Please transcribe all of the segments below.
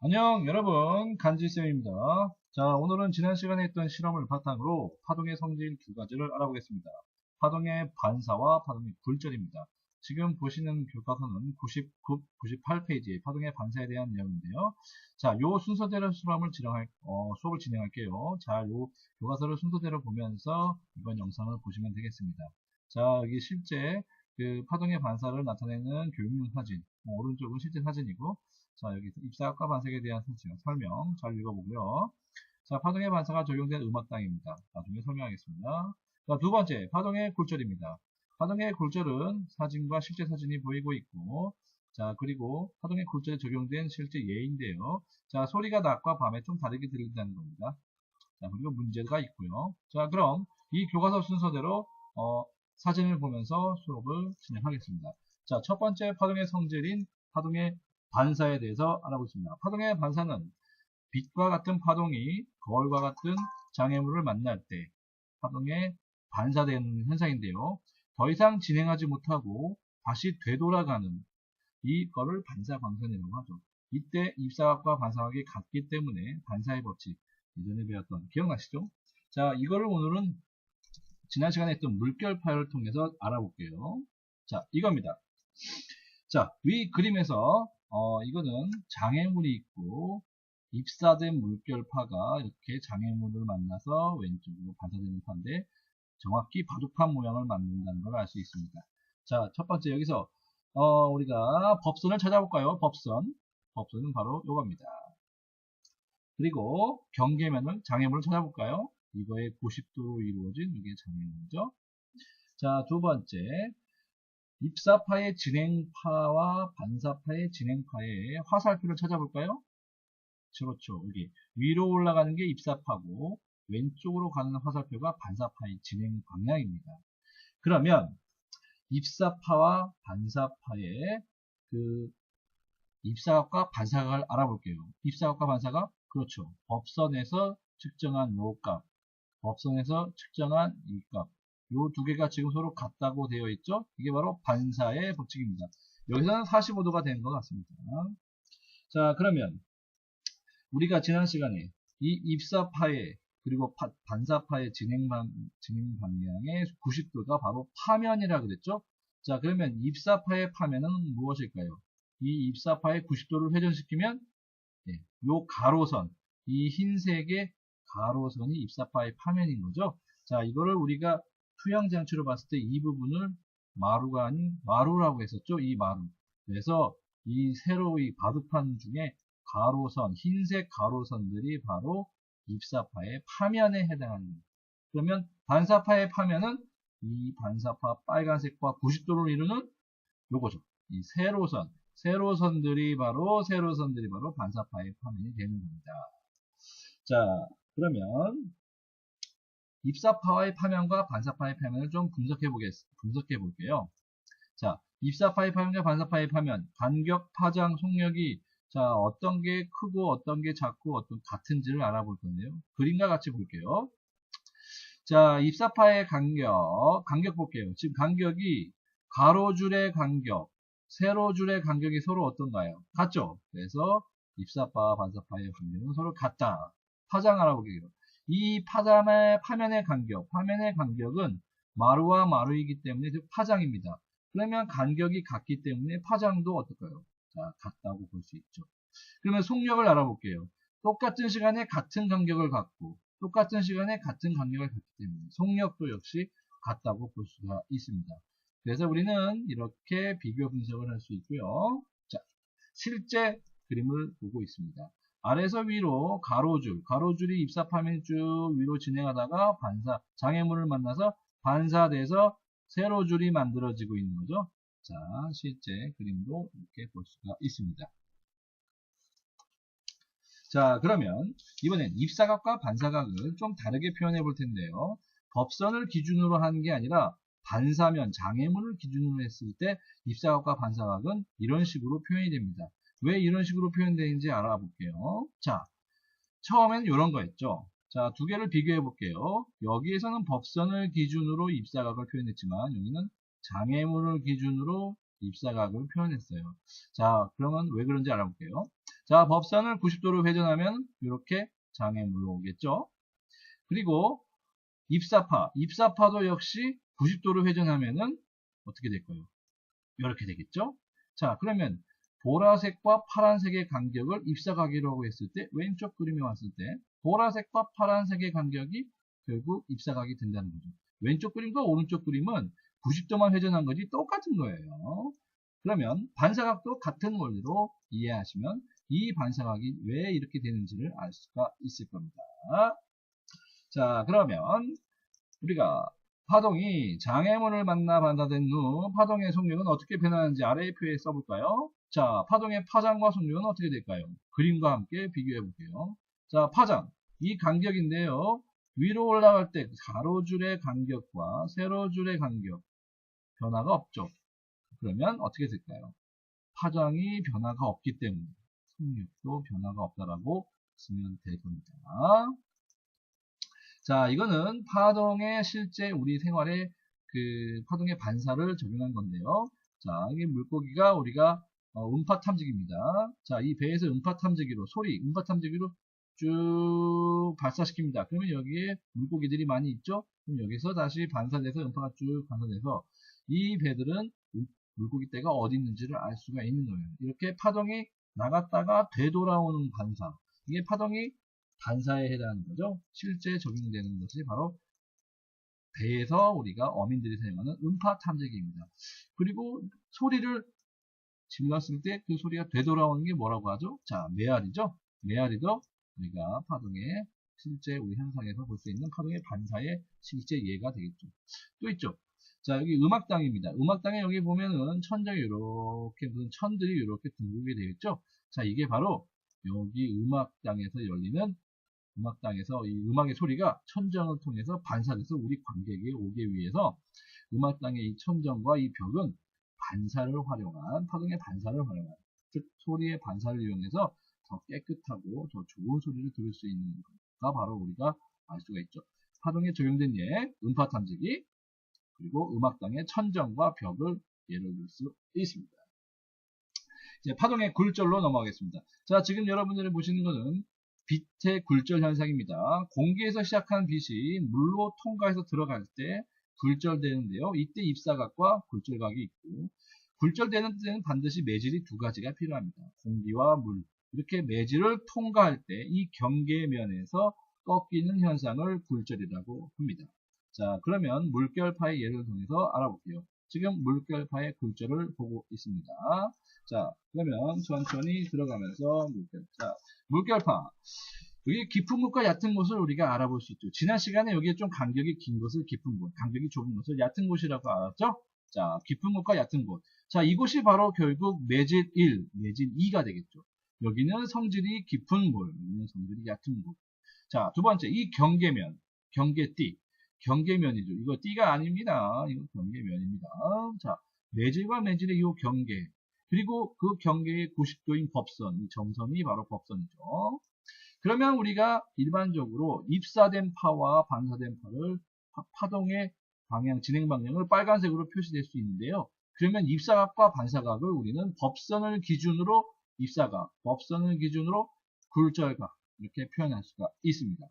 안녕 여러분. 간지쌤입니다. 자 오늘은 지난 시간에 했던 실험을 바탕으로 파동의 성질 두 가지를 알아보겠습니다. 파동의 반사와 파동의 굴절입니다. 지금 보시는 교과서는 99, 98페이지의 파동의 반사에 대한 내용인데요. 자 요 순서대로 실험을 진행할, 어, 수업을 진행할게요. 자 요 교과서를 순서대로 보면서 이번 영상을 보시면 되겠습니다. 자 여기 실제 그 파동의 반사를 나타내는 교육용 사진 어, 오른쪽은 실제 사진이고 자, 여기 입사학과 반사에 대한 설명 잘 읽어보고요. 자, 파동의 반사가 적용된 음악당입니다. 나중에 설명하겠습니다. 자, 두 번째, 파동의 굴절입니다. 파동의 굴절은 사진과 실제 사진이 보이고 있고, 자, 그리고 파동의 굴절에 적용된 실제 예인데요. 자, 소리가 낮과 밤에 좀 다르게 들린다는 겁니다. 자, 그리고 문제가 있고요. 자, 그럼 이 교과서 순서대로 어, 사진을 보면서 수업을 진행하겠습니다. 자, 첫 번째 파동의 성질인 파동의 반사에 대해서 알아보겠습니다. 파동의 반사는 빛과 같은 파동이 거울과 같은 장애물을 만날 때 파동에 반사되는 현상인데요. 더 이상 진행하지 못하고 다시 되돌아가는 이거를 반사 광선이라고 하죠. 이때 입사각과 반사각이 같기 때문에 반사의 법칙 예전에 배웠던 기억나시죠? 자 이거를 오늘은 지난 시간에 했던 물결파를 통해서 알아볼게요. 자 이겁니다. 자 위 그림에서 어, 이거는 장애물이 있고 입사된 물결파가 이렇게 장애물을 만나서 왼쪽으로 반사되는 파인데 정확히 바둑판 모양을 만든다는 걸 알 수 있습니다. 자, 첫 번째 여기서 어, 우리가 법선을 찾아볼까요? 법선. 법선은 바로 이겁니다. 그리고 경계면을 장애물을 찾아볼까요? 이거의 90도로 이루어진 이게 장애물이죠. 자, 두 번째 입사파의 진행파와 반사파의 진행파의 화살표를 찾아볼까요? 그렇죠. 여기 위로 올라가는 게 입사파고 왼쪽으로 가는 화살표가 반사파의 진행 방향입니다. 그러면 입사파와 반사파의 그 입사각과 반사각을 알아볼게요. 입사각과 반사각 그렇죠. 법선에서 측정한 요 값, 법선에서 측정한 이 값, 요 두 개가 지금 서로 같다고 되어 있죠? 이게 바로 반사의 법칙입니다. 여기서는 45도가 된 것 같습니다. 자, 그러면 우리가 지난 시간에 이 입사파의 그리고 파, 반사파의 진행, 방, 진행 방향의 90도가 바로 파면이라 그랬죠? 자, 그러면 입사파의 파면은 무엇일까요? 이 입사파의 90도를 회전시키면 네, 요 가로선, 이 흰색의 가로선이 입사파의 파면인 거죠. 자, 이거를 우리가 투영 장치로 봤을 때 이 부분을 마루가 아닌 마루라고 했었죠. 이 마루. 그래서 이 세로 이 바둑판 중에 가로선, 흰색 가로선들이 바로 입사파의 파면에 해당합니다. 그러면 반사파의 파면은 이 반사파 빨간색과 90도를 이루는 요거죠. 이 세로선, 세로선들이 바로 세로선들이 바로 반사파의 파면이 되는 겁니다. 자, 그러면 입사파의 파면과 반사파의 파면을 좀 분석해 보겠, 분석해 볼게요. 자, 입사파의 파면과 반사파의 파면, 간격, 파장, 속력이 자, 어떤 게 크고 어떤 게 작고 어떤 같은지를 알아볼 건데요. 그림과 같이 볼게요. 자, 입사파의 간격, 간격 볼게요. 지금 간격이 가로줄의 간격, 세로줄의 간격이 서로 어떤가요? 같죠? 그래서 입사파, 반사파의 간격은 서로 같다. 파장 알아보기로. 이 파장의 파면의 간격, 파면의 간격은 마루와 마루이기 때문에 파장입니다. 그러면 간격이 같기 때문에 파장도 어떨까요? 자, 같다고 볼 수 있죠. 그러면 속력을 알아볼게요. 똑같은 시간에 같은 간격을 갖고 똑같은 시간에 같은 간격을 갖기 때문에 속력도 역시 같다고 볼 수가 있습니다. 그래서 우리는 이렇게 비교 분석을 할 수 있고요. 자, 실제 그림을 보고 있습니다. 아래서 위로 가로줄, 가로줄이 입사파면 쭉 위로 진행하다가 반사, 장애물을 만나서 반사돼서 세로줄이 만들어지고 있는 거죠. 자, 실제 그림도 이렇게 볼 수가 있습니다. 자, 그러면 이번엔 입사각과 반사각을 좀 다르게 표현해 볼 텐데요. 법선을 기준으로 하는 게 아니라 반사면, 장애물을 기준으로 했을 때 입사각과 반사각은 이런 식으로 표현이 됩니다. 왜 이런 식으로 표현되는지 알아볼게요. 자, 처음엔 이런 거였죠. 자, 두 개를 비교해 볼게요. 여기에서는 법선을 기준으로 입사각을 표현했지만 여기는 장애물을 기준으로 입사각을 표현했어요. 자, 그러면 왜 그런지 알아볼게요. 자, 법선을 90도로 회전하면 이렇게 장애물로 오겠죠. 그리고 입사파, 입사파도 역시 90도로 회전하면은 어떻게 될까요? 이렇게 되겠죠. 자, 그러면 보라색과 파란색의 간격을 입사각이라고 했을 때 왼쪽 그림에 왔을 때 보라색과 파란색의 간격이 결국 입사각이 된다는 거죠. 왼쪽 그림과 오른쪽 그림은 90도만 회전한 거지 똑같은 거예요. 그러면 반사각도 같은 원리로 이해하시면 이 반사각이 왜 이렇게 되는지를 알 수가 있을 겁니다. 자, 그러면 우리가 파동이 장애물을 만나 반사된 후 파동의 속력은 어떻게 변하는지 아래의 표에 써볼까요? 자, 파동의 파장과 속력은 어떻게 될까요? 그림과 함께 비교해 볼게요. 자, 파장. 이 간격인데요. 위로 올라갈 때 가로줄의 간격과 세로줄의 간격 변화가 없죠. 그러면 어떻게 될까요? 파장이 변화가 없기 때문에 속력도 변화가 없다라고 쓰면 될 겁니다. 자, 이거는 파동의 실제 우리 생활에 그 파동의 반사를 적용한 건데요. 자, 이게 물고기가 우리가 어, 음파 탐지기입니다. 자, 이 배에서 음파 탐지기로 소리, 음파 탐지기로 쭉 발사시킵니다. 그러면 여기에 물고기들이 많이 있죠? 그럼 여기서 다시 반사돼서 음파가 쭉 반사돼서 이 배들은 물고기 떼가 어디 있는지를 알 수가 있는 거예요. 이렇게 파동이 나갔다가 되돌아오는 반사. 이게 파동이 반사에 해당하는 거죠. 실제 적용되는 것이 바로 배에서 우리가 어민들이 사용하는 음파 탐지기입니다. 그리고 소리를 질렀을 때 그 소리가 되돌아오는 게 뭐라고 하죠? 자, 메아리죠? 메아리도 우리가 파동의 실제 우리 현상에서 볼 수 있는 파동의 반사의 실제 예가 되겠죠. 또 있죠. 자, 여기 음악당입니다. 음악당에 여기 보면은 천장이 이렇게 무슨 천들이 이렇게 둥글게 되겠죠. 자, 이게 바로 여기 음악당에서 열리는 음악당에서 이 음악의 소리가 천정을 통해서 반사돼서 우리 관객에 오게 위해서 음악당의 이 천정과 이 벽은 반사를 활용한 파동의 반사를 활용한 즉 소리의 반사를 이용해서 더 깨끗하고 더 좋은 소리를 들을 수 있는 것가 바로 우리가 알 수가 있죠. 파동에 적용된 예, 음파 탐지기 그리고 음악당의 천정과 벽을 예를 들수 있습니다. 이제 파동의 굴절로 넘어가겠습니다. 자, 지금 여러분들이 보시는 것은 빛의 굴절 현상입니다. 공기에서 시작한 빛이 물로 통과해서 들어갈 때 굴절되는데요. 이때 입사각과 굴절각이 있고 굴절되는 때는 반드시 매질이 두 가지가 필요합니다. 공기와 물 이렇게 매질을 통과할 때 이 경계면에서 꺾이는 현상을 굴절이라고 합니다. 자 그러면 물결파의 예를 통해서 알아볼게요. 지금 물결파의 굴절을 보고 있습니다. 자 그러면 천천히 들어가면서 물결 자 물결파 여기 깊은 곳과 얕은 곳을 우리가 알아볼 수 있죠. 지난 시간에 여기에 좀 간격이 긴 곳을 깊은 곳, 간격이 좁은 곳을 얕은 곳이라고 알았죠? 자, 깊은 곳과 얕은 곳. 자, 이곳이 바로 결국 매질 1, 매질 2가 되겠죠. 여기는 성질이 깊은 곳, 여기는 성질이 얕은 곳. 자, 두 번째, 이 경계면, 경계띠. 경계면이죠. 이거 띠가 아닙니다. 이거 경계면입니다. 자, 매질과 매질의 이 경계. 그리고 그 경계의 90도인 법선, 이 점선이 바로 법선이죠. 그러면 우리가 일반적으로 입사된 파와 반사된 파를 파동의 방향, 진행 방향을 빨간색으로 표시될 수 있는데요. 그러면 입사각과 반사각을 우리는 법선을 기준으로 입사각, 법선을 기준으로 굴절각 이렇게 표현할 수가 있습니다.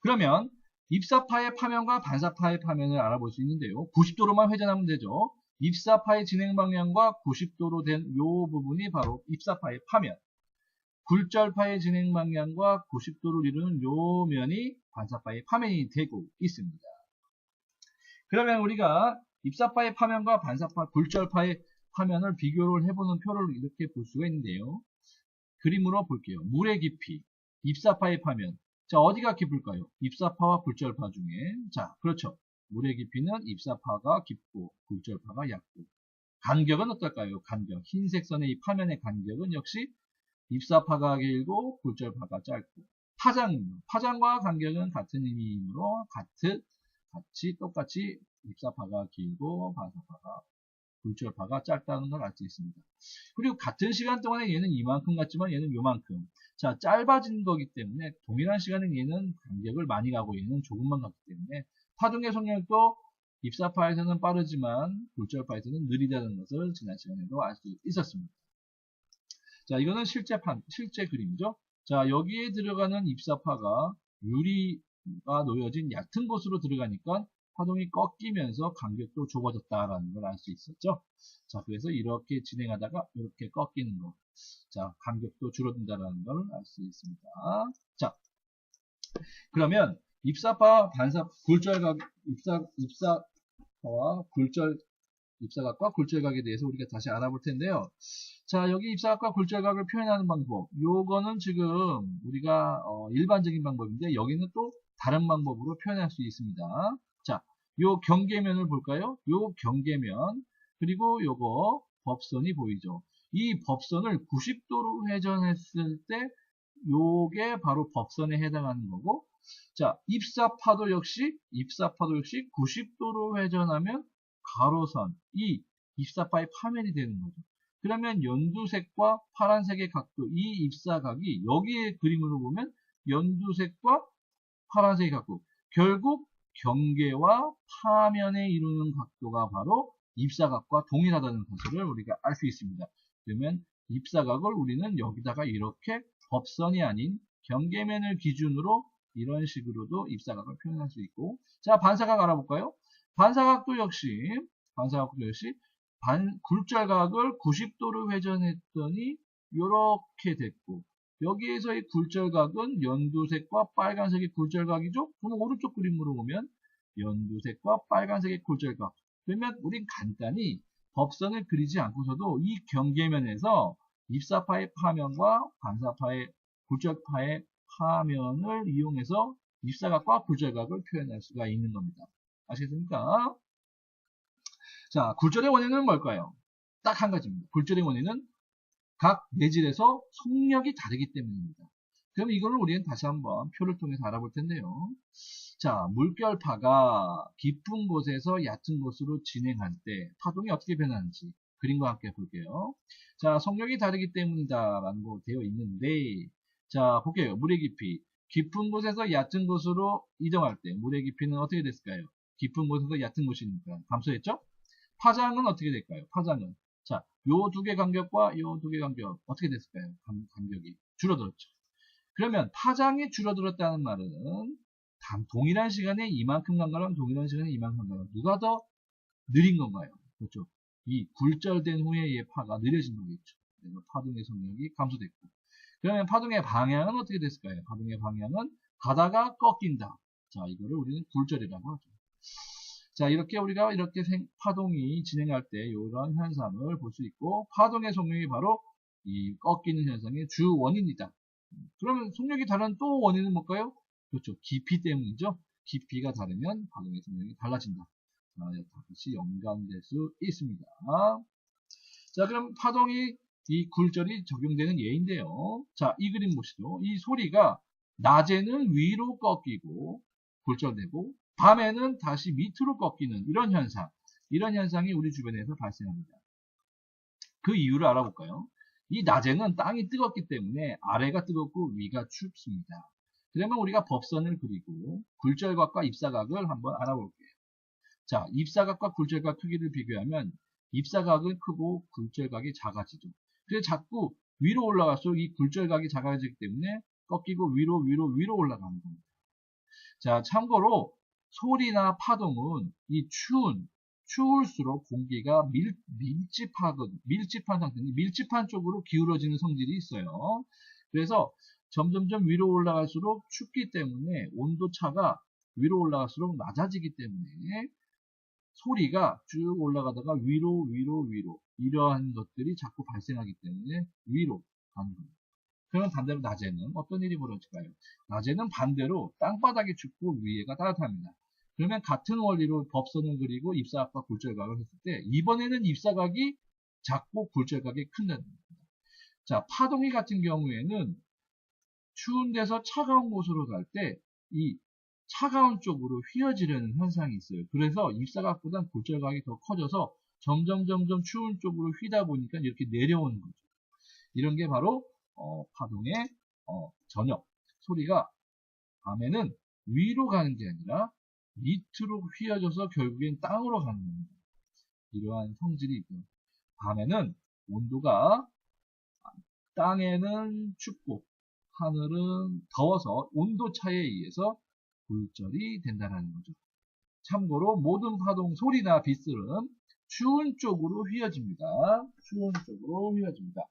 그러면 입사파의 파면과 반사파의 파면을 알아볼 수 있는데요. 90도로만 회전하면 되죠. 입사파의 진행 방향과 90도로 된이 부분이 바로 입사파의 파면. 굴절파의 진행 방향과 90도를 이루는 요 면이 반사파의 파면이 되고 있습니다. 그러면 우리가 입사파의 파면과 반사파, 굴절파의 파면을 비교를 해보는 표를 이렇게 볼 수가 있는데요. 그림으로 볼게요. 물의 깊이, 입사파의 파면. 자, 어디가 깊을까요? 입사파와 굴절파 중에. 자, 그렇죠. 물의 깊이는 입사파가 깊고 굴절파가 얕고. 간격은 어떨까요? 간격. 흰색 선의 이 파면의 간격은 역시 입사파가 길고 굴절파가 짧고 파장, 파장과 간격은 같은 의미이므로 같은, 같이 똑같이 입사파가 길고 반사파가 굴절파가 짧다는 걸 알 수 있습니다. 그리고 같은 시간 동안에 얘는 이만큼 같지만 얘는 요만큼. 자, 짧아진 거기 때문에 동일한 시간에 얘는 간격을 많이 가고 얘는 조금만 갔기 때문에 파동의 속력도 입사파에서는 빠르지만 굴절파에서는 느리다는 것을 지난 시간에도 알 수 있었습니다. 자, 이거는 실제 판, 실제 그림이죠. 자, 여기에 들어가는 입사파가 유리가 놓여진 얕은 곳으로 들어가니까 파동이 꺾이면서 간격도 좁아졌다라는 걸 알 수 있었죠. 자, 그래서 이렇게 진행하다가 이렇게 꺾이는 거. 자, 간격도 줄어든다라는 걸 알 수 있습니다. 자, 그러면 입사파, 반사, 굴절각, 입사, 입사파와 굴절, 입사각과 굴절각에 대해서 우리가 다시 알아볼 텐데요. 자, 여기 입사각과 굴절각을 표현하는 방법. 요거는 지금 우리가 어, 일반적인 방법인데 여기는 또 다른 방법으로 표현할 수 있습니다. 자, 요 경계면을 볼까요? 요 경계면 그리고 요거 법선이 보이죠. 이 법선을 90도로 회전했을 때 요게 바로 법선에 해당하는 거고 자, 입사파도 역시 입사파도 역시 90도로 회전하면 가로선 이 입사파의 파면이 되는 거죠. 그러면 연두색과 파란색의 각도 이 입사각이 여기에 그림으로 보면 연두색과 파란색의 각도 결국 경계와 파면에 이루는 각도가 바로 입사각과 동일하다는 것을 우리가 알 수 있습니다. 그러면 입사각을 우리는 여기다가 이렇게 법선이 아닌 경계면을 기준으로 이런 식으로도 입사각을 표현할 수 있고 자 반사각 알아볼까요? 반사각도 역시 반사각도 역시 반 굴절각을 90도로 회전했더니 이렇게 됐고 여기에서의 굴절각은 연두색과 빨간색의 굴절각이죠? 그럼 오른쪽 그림으로 보면 연두색과 빨간색의 굴절각 그러면 우린 간단히 법선을 그리지 않고서도 이 경계면에서 입사파의 파면과 반사파의 굴절파의 파면을 이용해서 입사각과 굴절각을 표현할 수가 있는 겁니다. 아시겠습니까? 자, 굴절의 원인은 뭘까요? 딱 한 가지입니다. 굴절의 원인은 각 내질에서 속력이 다르기 때문입니다. 그럼 이거를 우리는 다시 한번 표를 통해서 알아볼 텐데요. 자, 물결파가 깊은 곳에서 얕은 곳으로 진행할 때 파동이 어떻게 변하는지 그림과 함께 볼게요. 자, 속력이 다르기 때문이다라는 거 되어 있는데 자, 볼게요. 물의 깊이. 깊은 곳에서 얕은 곳으로 이동할 때 물의 깊이는 어떻게 됐을까요? 깊은 곳에서 얕은 곳이니까 감소했죠? 파장은 어떻게 될까요? 파장은 자, 요 두 개 간격과 요 두 개 간격 어떻게 됐을까요? 간, 간격이 줄어들었죠. 그러면 파장이 줄어들었다는 말은 단 동일한 시간에 이만큼 간 거랑 동일한 시간에 이만큼 간 거. 누가 더 느린 건가요? 그렇죠. 이 굴절된 후에 이 파가 느려진 거겠죠. 그래서 파동의 속력이 감소됐고. 그러면 파동의 방향은 어떻게 됐을까요? 파동의 방향은 가다가 꺾인다. 자, 이거를 우리는 굴절이라고 하죠. 자, 이렇게 우리가 이렇게 생, 파동이 진행할 때 이런 현상을 볼 수 있고, 파동의 속력이 바로 이 꺾이는 현상의 주 원인이다. 그러면 속력이 다른 또 원인은 뭘까요? 그렇죠. 깊이 때문이죠. 깊이가 다르면 파동의 속력이 달라진다. 자, 다시 연관될 수 있습니다. 자, 그럼 파동이 이 굴절이 적용되는 예인데요. 자, 이 그림 보시죠. 이 소리가 낮에는 위로 꺾이고 굴절되고 밤에는 다시 밑으로 꺾이는 이런 현상. 이런 현상이 우리 주변에서 발생합니다. 그 이유를 알아볼까요? 이 낮에는 땅이 뜨겁기 때문에 아래가 뜨겁고 위가 춥습니다. 그러면 우리가 법선을 그리고 굴절각과 입사각을 한번 알아볼게요. 자, 입사각과 굴절각 크기를 비교하면 입사각은 크고 굴절각이 작아지죠. 그래서 자꾸 위로 올라갈수록 이 굴절각이 작아지기 때문에 꺾이고 위로 위로 위로 올라가는 겁니다. 자, 참고로 소리나 파동은 이 추운 추울수록 공기가 밀, 밀집하거든, 밀집한 상태니 밀집한 쪽으로 기울어지는 성질이 있어요. 그래서 점점점 위로 올라갈수록 춥기 때문에 온도 차가 위로 올라갈수록 낮아지기 때문에 소리가 쭉 올라가다가 위로 위로 위로 이러한 것들이 자꾸 발생하기 때문에 위로 가는 겁니다. 그러면 반대로 낮에는 어떤 일이 벌어질까요? 낮에는 반대로 땅바닥이 춥고 위에가 따뜻합니다. 그러면 같은 원리로 법선을 그리고 입사각과 굴절각을 했을 때 이번에는 입사각이 작고 굴절각이 큰다는 겁니다. 자, 파동이 같은 경우에는 추운 데서 차가운 곳으로 갈 때 이 차가운 쪽으로 휘어지려는 현상이 있어요. 그래서 입사각보다 골절각이 더 커져서 점점 점점 추운 쪽으로 휘다 보니까 이렇게 내려오는 거죠. 이런 게 바로 어, 파동의 어, 전역 소리가 밤에는 위로 가는 게 아니라 밑으로 휘어져서 결국엔 땅으로 가는 겁니다. 이러한 성질이 있고 밤에는 온도가 땅에는 춥고 하늘은 더워서 온도 차이에 의해서 굴절이 된다는 거죠. 참고로 모든 파동 소리나 빗슬은 추운 쪽으로 휘어집니다. 추운 쪽으로 휘어집니다.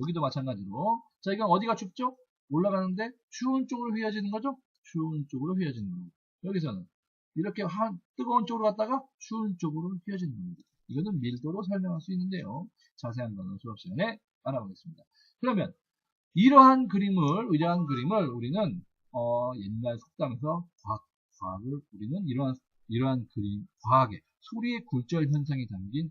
여기도 마찬가지로 자 이건 어디가 춥죠? 올라가는데 추운 쪽으로 휘어지는 거죠? 추운 쪽으로 휘어지는 거고 여기서는 이렇게 한 뜨거운 쪽으로 갔다가 추운 쪽으로 휘어지는 겁니다. 이거는 밀도로 설명할 수 있는데요. 자세한 거는 수업 시간에 알아보겠습니다. 그러면 이러한 그림을 이러한 그림을 우리는 어, 옛날 속담에서 과학, 과학을 우리는 이러한 이러한 그림 과학의 소리의 굴절 현상이 담긴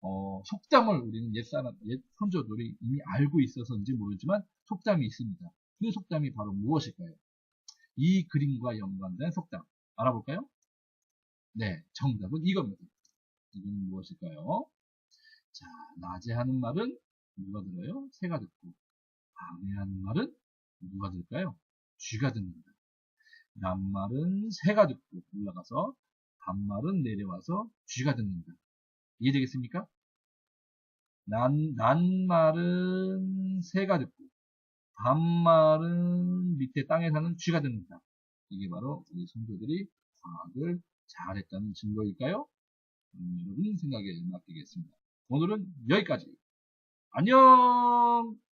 어, 속담을 우리는 옛사람 옛 선조들이 이미 알고 있어서인지 모르지만 속담이 있습니다. 그 속담이 바로 무엇일까요? 이 그림과 연관된 속담 알아볼까요? 네, 정답은 이겁니다. 이건 무엇일까요? 자, 낮에 하는 말은 누가 들어요? 새가 듣고 밤에 하는 말은 누가 들을까요? 쥐가 듣는다. 낮말은 새가 듣고 올라가서 밤말은 내려와서 쥐가 듣는다. 이해되겠습니까? 난, 낮말은 새가 듣고 밤말은 밑에 땅에 사는 쥐가 듣는다. 이게 바로 우리 선조들이 과학을 잘했다는 증거일까요? 음, 여러분 생각에 맡기겠습니다. 오늘은 여기까지. 안녕!